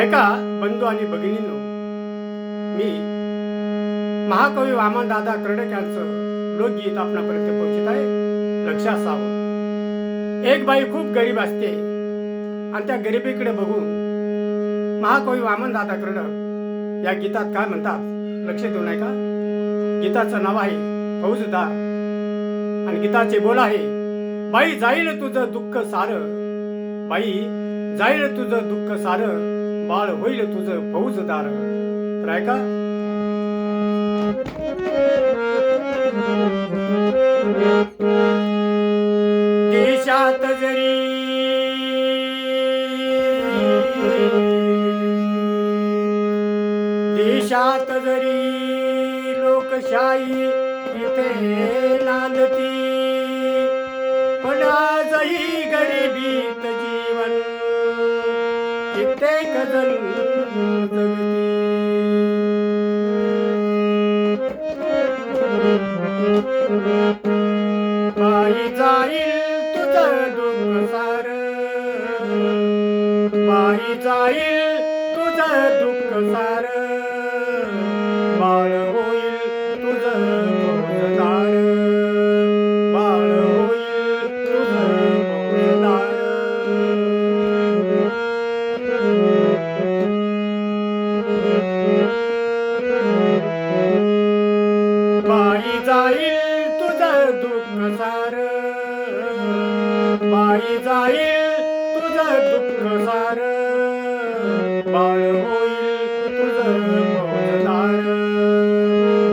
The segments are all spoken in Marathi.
ऐका बंधू आणि भगिनींनो. मी महाकवी वामन दादा कर्डक यांचं लोकगीत आपणापर्यंत पोहोचत आहे. लक्षात असावं एक बाई खूप गरीब असते. आणि त्या गरिबीकडे बघून महाकवी वामन दादा कर्डक या गीतात काय म्हणतात? लक्ष देऊ नये का गीताचं नाव आहे फौजदार. आणि गीताचे बोल आहे बाई जाईल तुझं दुःख सार. बाई जाईल तुझं दुःख सार. बाळ होईल तुझं फौजदार तर ऐका देशात जरी देशात जरी लोकशाही इथे नांदती पण आजही गरिबीत कित्येक जाईल तुझं दुःख सार जाईल तुझं दुःख सार. बाळ दुःख सार बाळ होईल तुझं फौजदार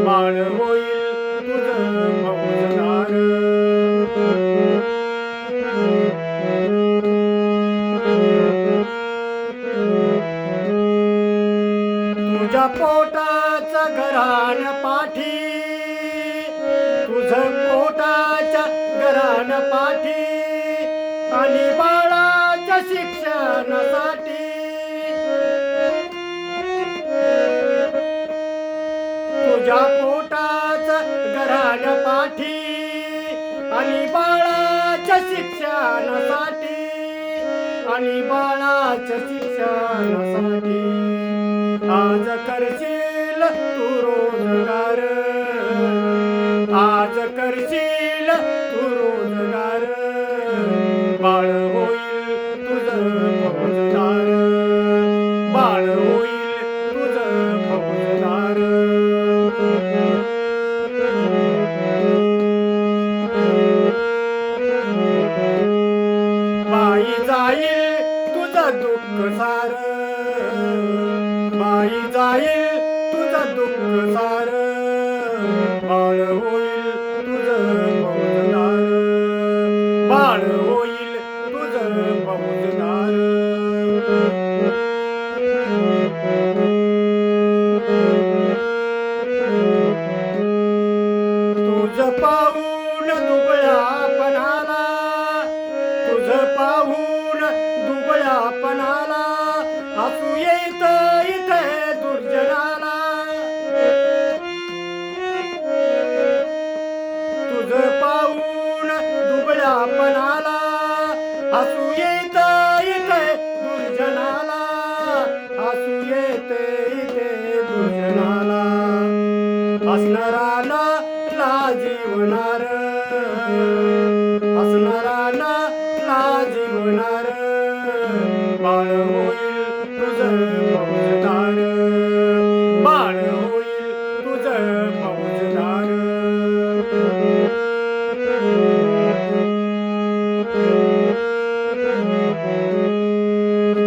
बाळ होईल तुझं फौजदार तुझ्या पोटाचा घराण पाठी तुझं पोटाच्या घरान पाठी. आणि बाळा शिक्षणासाठी. तुझ्या पोटाच घराण पाठी आणि बाळाच्या शिक्षणासाठी. आणि बाळाच्या शिक्षणासाठी. आज करशील तू रोजगार. बाई जाई तुझं दुःख सार. बाई जाई तुझं दुःख सार. बाळ होई हसू येत इथे दुर्जनाला तुझं पाहून दुबळ्यापणाला हसू येत इथे दुर्जनाला हसू येते इथे दुर्जनाला हसणाराला लाजीवणार हसणाराला लाजीवणार बाळ हो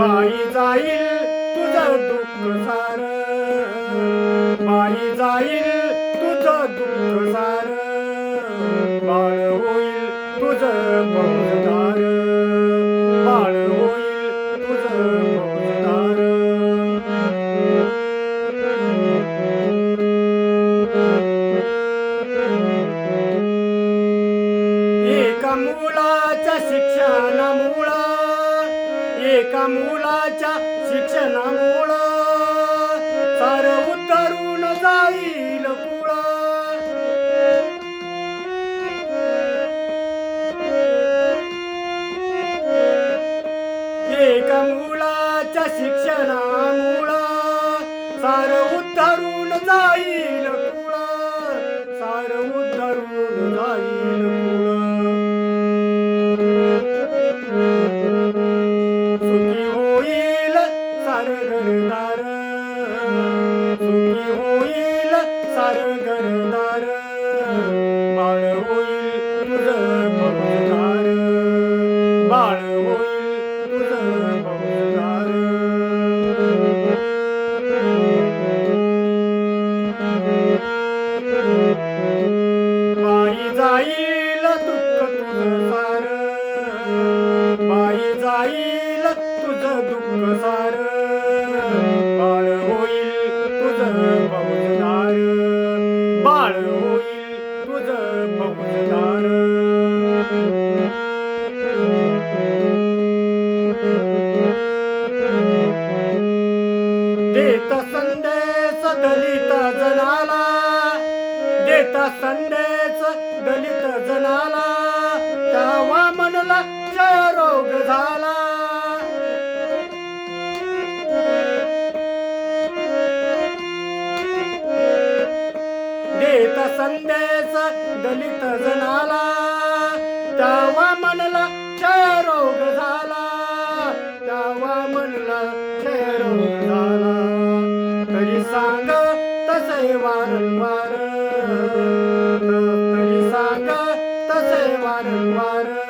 बाई जाईल तुझं दुःख सार. बाई जाईल तुझं दुःख सार. बाळ होईल तुझं फौजदार बाळ होईल तुझं फौजदार एका मुला शिक्षणामुळं एका मुलाच्या शिक्षणामुळं तर उतरून जाईल कुळ एका मुलाच्या शिक्षणा दिला संदेश दलित जनाला तेव्हा मनला क्षयरोग झाला. संदेश दलित water.